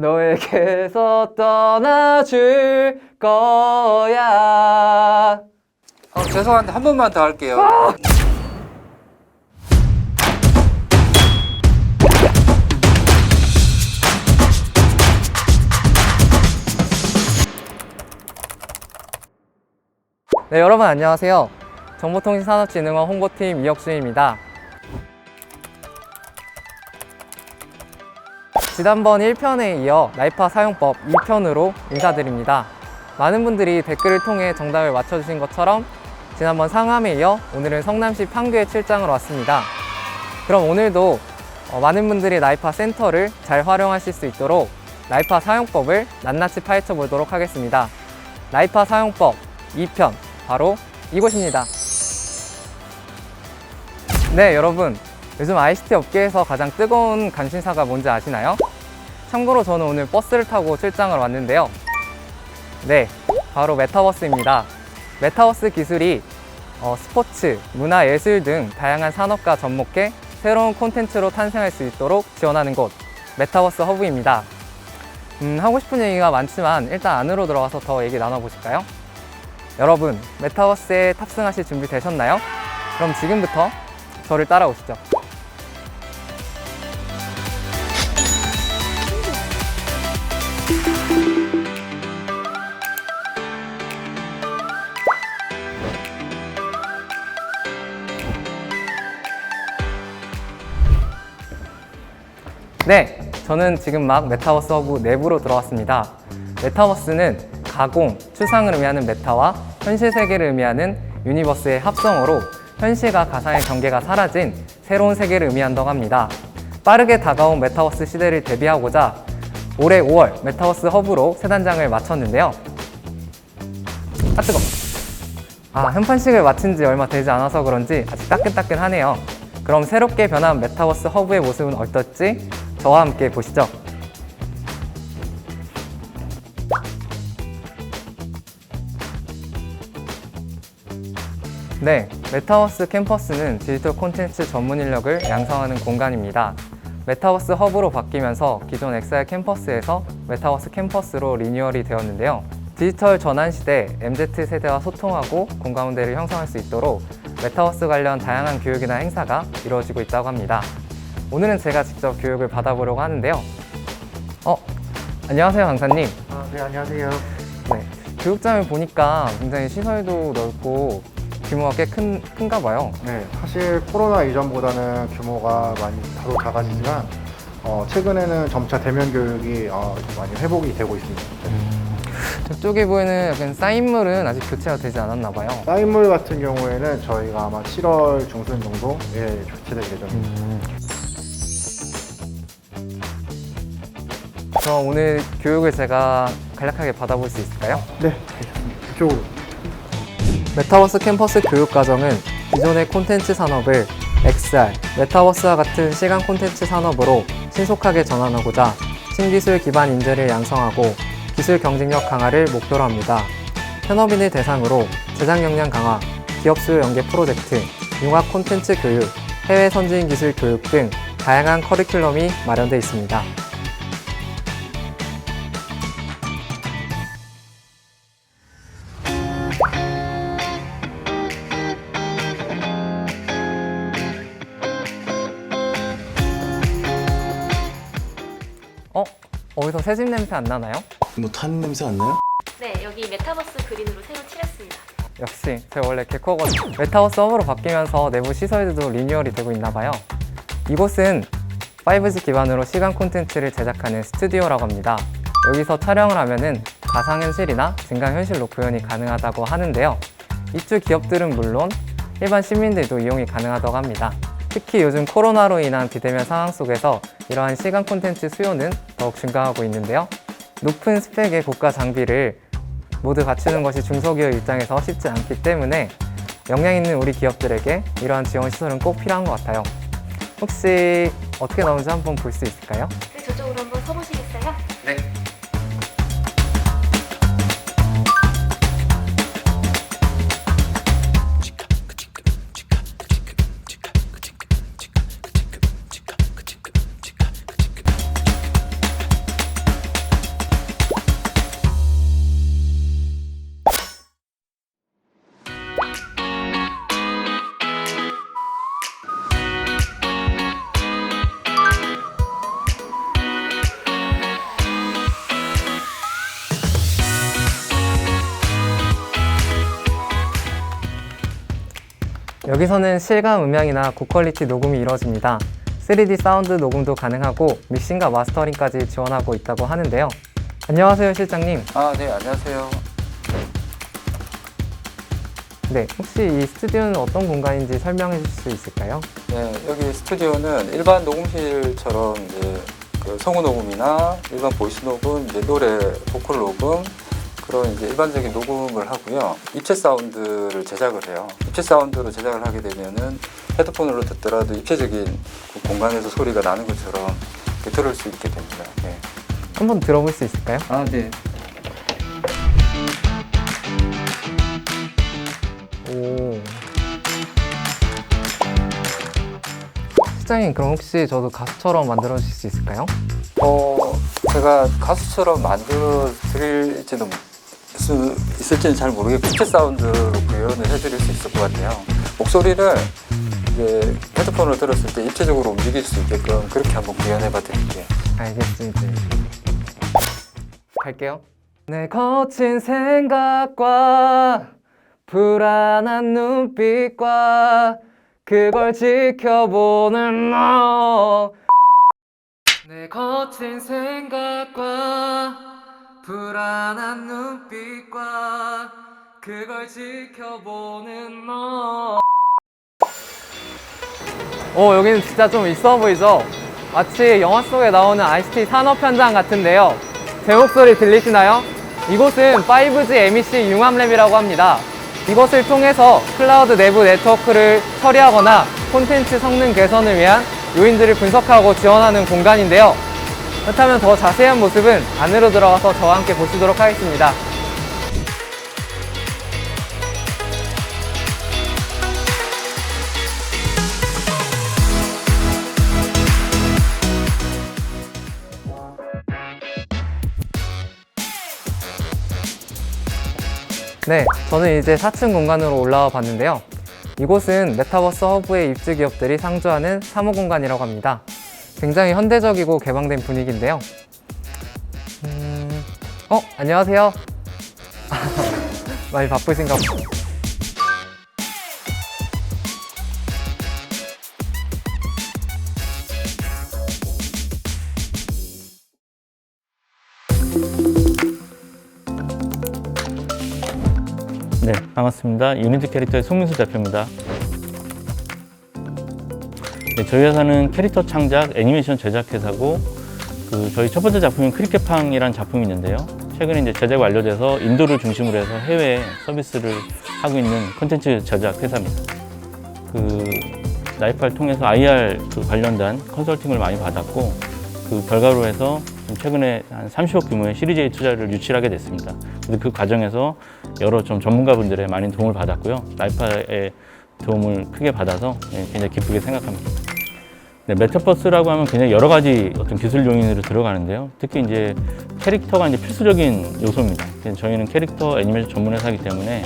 너에게서 떠나줄 거야. 어, 죄송한데 한 번만 더 할게요. 네, 여러분 안녕하세요. 정보통신산업진흥원 홍보팀 이혁수입니다. 지난번 1편에 이어 나이파 사용법 2편으로 인사드립니다. 많은 분들이 댓글을 통해 정답을 맞춰주신 것처럼 지난번 상암에 이어 오늘은 성남시 판교에 출장을 왔습니다. 그럼 오늘도 어, 많은 분들이 나이파 센터를 잘 활용하실 수 있도록 나이파 사용법을 낱낱이 파헤쳐 보도록 하겠습니다. 나이파 사용법 2편 바로 이곳입니다. 네, 여러분. 요즘 ICT 업계에서 가장 뜨거운 관심사가 뭔지 아시나요? 참고로 저는 오늘 버스를 타고 출장을 왔는데요. 네, 바로 메타버스입니다. 메타버스 기술이 어, 스포츠, 문화, 예술 등 다양한 산업과 접목해 새로운 콘텐츠로 탄생할 수 있도록 지원하는 곳, 메타버스 허브입니다. 음, 하고 싶은 얘기가 많지만 일단 안으로 들어가서 더 얘기 나눠보실까요? 여러분, 메타버스에 탑승하실 준비 되셨나요? 그럼 지금부터 저를 따라오시죠. 네, 저는 지금 막 메타버스 허브 내부로 들어왔습니다. 메타버스는 가공, 추상을 의미하는 메타와 현실 세계를 의미하는 유니버스의 합성어로 현실과 가상의 경계가 사라진 새로운 세계를 의미한다고 합니다. 빠르게 다가온 메타버스 시대를 대비하고자 올해 5월 메타버스 허브로 새 단장을 마쳤는데요. 아 뜨거. 아 현판식을 마친 지 얼마 되지 않아서 그런지 아직 따끈따끈하네요. 그럼 새롭게 변한 메타버스 허브의 모습은 어떨지 저와 함께 보시죠. 네, 메타버스 캠퍼스는 디지털 콘텐츠 전문 인력을 양성하는 공간입니다. 메타버스 허브로 바뀌면서 기존 XR 캠퍼스에서 메타버스 캠퍼스로 리뉴얼이 되었는데요. 디지털 전환 시대 MZ 세대와 소통하고 공감대를 형성할 수 있도록 메타버스 관련 다양한 교육이나 행사가 이루어지고 있다고 합니다. 오늘은 제가 직접 교육을 받아보려고 하는데요. 어, 안녕하세요, 강사님. 아, 네, 안녕하세요. 네, 교육장을 보니까 굉장히 시설도 넓고 규모가 꽤 큰, 큰가 봐요. 네, 사실 코로나 이전보다는 규모가 많이 다소 작아지지만 어, 최근에는 점차 대면 교육이 어, 좀 많이 회복이 되고 있습니다. 저쪽에 보이는 약간 사인물은 아직 교체가 되지 않았나 봐요. 사인물 같은 경우에는 저희가 아마 7월 중순 정도에 교체될 예정입니다. 그럼 오늘 교육을 제가 간략하게 받아볼 수 있을까요? 네, 알겠습니다. 이쪽으로. 메타버스 캠퍼스 교육 과정은 기존의 콘텐츠 산업을 XR, 메타버스와 같은 시간 콘텐츠 산업으로 신속하게 전환하고자 신기술 기반 인재를 양성하고 기술 경쟁력 강화를 목표로 합니다. 현업인을 대상으로 제작 역량 강화, 기업 수요 연계 프로젝트, 융합 콘텐츠 교육, 해외 선진 기술 교육 등 다양한 커리큘럼이 마련되어 있습니다. 어디서 새집 냄새 안 나나요? 뭐 타는 냄새 안 나요? 네, 여기 메타버스 그린으로 새로 칠했습니다. 역시 제가 원래 개코거든요. 메타버스 허브로 바뀌면서 내부 시설들도 리뉴얼이 되고 있나 봐요. 이곳은 5G 기반으로 시간 콘텐츠를 제작하는 스튜디오라고 합니다. 여기서 촬영을 하면은 가상현실이나 증강현실로 구현이 가능하다고 하는데요. 이쪽 기업들은 물론 일반 시민들도 이용이 가능하다고 합니다. 특히 요즘 코로나로 인한 비대면 상황 속에서 이러한 시간 콘텐츠 수요는 더욱 증가하고 있는데요. 높은 스펙의 고가 장비를 모두 갖추는 것이 중소기업 입장에서 쉽지 않기 때문에 역량 있는 우리 기업들에게 이러한 지원 시설은 꼭 필요한 것 같아요. 혹시 어떻게 나오는지 한번 볼 수 있을까요? 여기서는 실감 음향이나 고퀄리티 녹음이 이루어집니다. 3D 사운드 녹음도 가능하고 믹싱과 마스터링까지 지원하고 있다고 하는데요. 안녕하세요, 실장님. 아, 네, 안녕하세요. 네, 혹시 이 스튜디오는 어떤 공간인지 설명해 주실 수 있을까요? 네, 여기 스튜디오는 일반 녹음실처럼 이제 그 성우 녹음이나 일반 보이스 녹음, 이제 노래 보컬 녹음 그런 이제 일반적인 녹음을 하고요. 입체 사운드를 제작을 해요. 입체 사운드로 제작을 하게 되면은 헤드폰으로 듣더라도 입체적인 그 공간에서 소리가 나는 것처럼 이렇게 들을 수 있게 됩니다. 네. 한번 들어볼 수 있을까요? 아, 네. 오. 실장님, 그럼 혹시 저도 가수처럼 만들어 주실 수 있을까요? 어, 제가 가수처럼 만들어 드릴지도 수 있을지는 잘 모르겠고 입체 사운드로 구현을 해드릴 수 있을 것 같아요. 목소리를 이제 헤드폰으로 들었을 때 입체적으로 움직일 수 있게끔 그렇게 한번 구현해봐 드릴게요. 알겠습니다. 갈게요. 내 거친 생각과 불안한 눈빛과 그걸 지켜보는 너. 내 거친 생각과 불안한 눈빛과 그걸 지켜보는 너. 오, 여기는 진짜 좀 있어 보이죠? 마치 영화 속에 나오는 ICT 산업 현장 같은데요. 제 목소리 들리시나요? 이곳은 5G MEC 융합랩이라고 합니다. 이것을 통해서 클라우드 내부 네트워크를 처리하거나 콘텐츠 성능 개선을 위한 요인들을 분석하고 지원하는 공간인데요. 그렇다면 더 자세한 모습은 안으로 들어가서 저와 함께 보시도록 하겠습니다. 네, 저는 이제 4층 공간으로 올라와 봤는데요. 이곳은 메타버스 허브의 입주 기업들이 상주하는 사무 공간이라고 합니다. 굉장히 현대적이고 개방된 분위기인데요. 음, 어, 안녕하세요. 많이 바쁘신가 보다. 네, 반갑습니다. 유니티 캐릭터의 송민수 대표입니다. 네, 저희 회사는 캐릭터 창작, 애니메이션 제작 회사고, 그 저희 첫 번째 작품인 크리켓팡이라는 작품이 있는데요. 최근에 이제 제작 완료돼서 인도를 중심으로 해서 해외 서비스를 하고 있는 콘텐츠 제작 회사입니다. 그 나이파를 통해서 IR 그 관련된 컨설팅을 많이 받았고, 그 결과로 해서 좀 최근에 한 30억 규모의 시리즈 A 투자를 유치하게 됐습니다. 그래서 그 과정에서 여러 좀 전문가분들의 많은 도움을 받았고요. 나이파의 도움을 크게 받아서 예, 굉장히 기쁘게 생각합니다. 네, 메타버스라고 하면 굉장히 여러 가지 어떤 기술 요인으로 들어가는데요. 특히 이제 캐릭터가 이제 필수적인 요소입니다. 그래서 저희는 캐릭터 애니메이션 전문 회사이기 때문에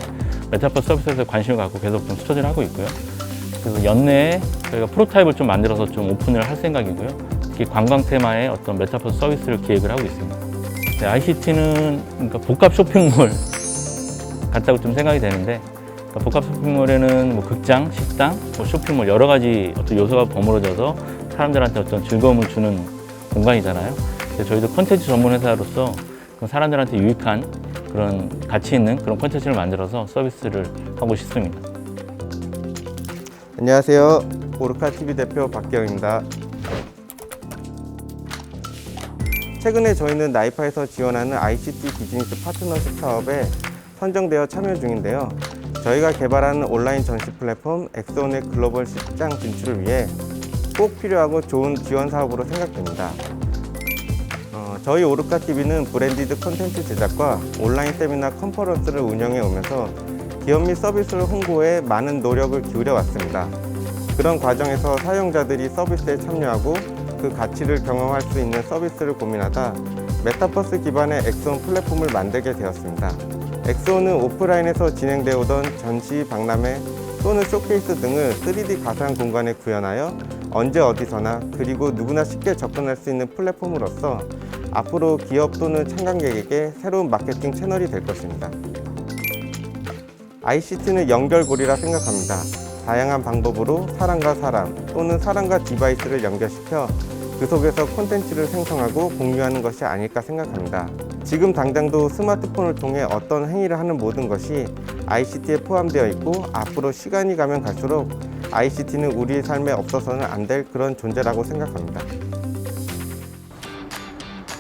메타버스 서비스에서 관심을 갖고 계속 좀 스터디를 하고 있고요. 그리고 연내에 저희가 프로타입을 좀 만들어서 좀 오픈을 할 생각이고요. 특히 관광 테마의 어떤 메타버스 서비스를 기획을 하고 있습니다. 네, ICT는 그러니까 복합 쇼핑몰 같다고 좀 생각이 되는데 복합 쇼핑몰에는 뭐 극장, 식당, 뭐 쇼핑몰 여러 가지 어떤 요소가 버무려져서 사람들한테 어떤 즐거움을 주는 공간이잖아요. 그래서 저희도 콘텐츠 전문 회사로서 사람들한테 유익한 그런 가치 있는 그런 콘텐츠를 만들어서 서비스를 하고 싶습니다. 안녕하세요. 오르카 TV 대표 박기영입니다. 최근에 저희는 나이파에서 지원하는 ICT 비즈니스 파트너십 사업에 선정되어 참여 중인데요. 저희가 개발하는 온라인 전시 플랫폼 엑소넷 글로벌 시장 진출을 위해 꼭 필요하고 좋은 지원 사업으로 생각됩니다. 어, 저희 오르카 TV는 브랜디드 콘텐츠 제작과 온라인 세미나 컨퍼런스를 운영해 오면서 기업 및 서비스를 홍보에 많은 노력을 기울여 왔습니다. 그런 과정에서 사용자들이 서비스에 참여하고 그 가치를 경험할 수 있는 서비스를 고민하다 메타버스 기반의 엑소온 플랫폼을 만들게 되었습니다. 엑소는 오프라인에서 진행되어 오던 전시, 박람회 또는 쇼케이스 등을 3D 가상 공간에 구현하여 언제 어디서나 그리고 누구나 쉽게 접근할 수 있는 플랫폼으로서 앞으로 기업 또는 참관객에게 새로운 마케팅 채널이 될 것입니다. ICT는 연결고리라 생각합니다. 다양한 방법으로 사람과 사람 또는 사람과 디바이스를 연결시켜 그 속에서 콘텐츠를 생성하고 공유하는 것이 아닐까 생각합니다. 지금 당장도 스마트폰을 통해 어떤 행위를 하는 모든 것이 ICT에 포함되어 있고 앞으로 시간이 가면 갈수록 ICT는 우리의 삶에 없어서는 안 될 그런 존재라고 생각합니다.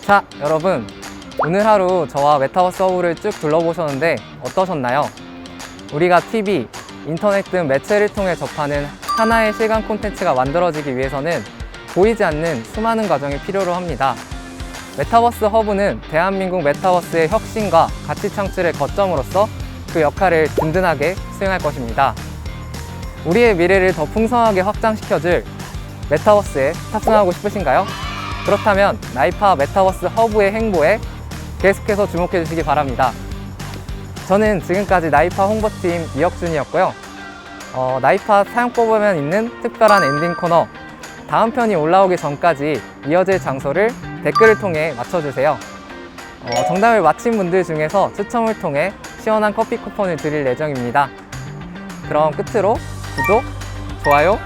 자, 여러분. 오늘 하루 저와 메타버스 허브를 쭉 둘러보셨는데 어떠셨나요? 우리가 TV, 인터넷 등 매체를 통해 접하는 하나의 시간 콘텐츠가 만들어지기 위해서는 보이지 않는 수많은 과정이 필요로 합니다. 메타버스 허브는 대한민국 메타버스의 혁신과 가치 창출의 거점으로서 그 역할을 든든하게 수행할 것입니다. 우리의 미래를 더 풍성하게 확장시켜줄 메타버스에 탑승하고 싶으신가요? 그렇다면 나이파 메타버스 허브의 행보에 계속해서 주목해 주시기 바랍니다. 저는 지금까지 나이파 홍보팀 이혁준이었고요. 어, 나이파 사용법에만 있는 특별한 엔딩 코너 다음 편이 올라오기 전까지 이어질 장소를 댓글을 통해 맞춰주세요. 어, 정답을 맞힌 분들 중에서 추첨을 통해 시원한 커피 쿠폰을 드릴 예정입니다. 그럼 끝으로 구독, 좋아요,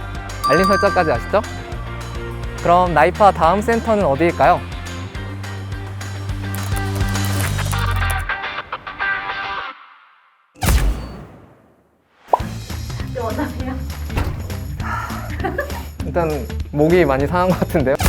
알림 설정까지 아시죠? 그럼 나이파 다음 센터는 어디일까요? 일단 목이 많이 상한 것 같은데요.